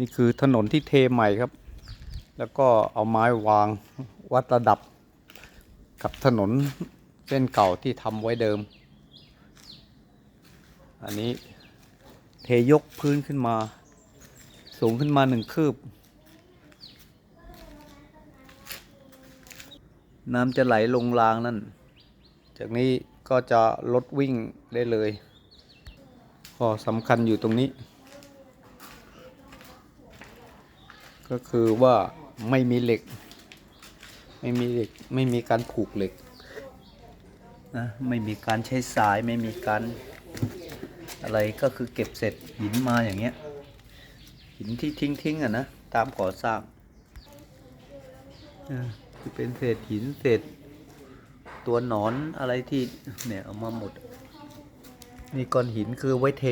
นี่คือถนนที่เทใหม่ครับ แล้วก็เอาไม้วางวัดระดับ กับถนนเส้นเก่าที่ทำไว้เดิม อันนี้เทยกพื้นขึ้นมา สูงขึ้นมาหนึ่งคืบ น้ำจะไหลลงรางนั่น จากนี้ก็จะลดวิ่งได้เลย ข้อสำคัญอยู่ตรงนี้ ก็คือว่าไม่มีเหล็ก ไม่มีเหล็กไม่มีการผูกเหล็กนะไม่มีการใช้สายไม่มีการอะไรก็คือเก็บเสร็จหินมาอย่างเงี้ยหินที่ทิ้งทิ้งๆอะนะตามก่อสร้างอ่าคือเป็นเศษหินเศษตัวหนอนอะไรที่เนี่ยเอามาหมดนี่ก้อนหินคือไว้เท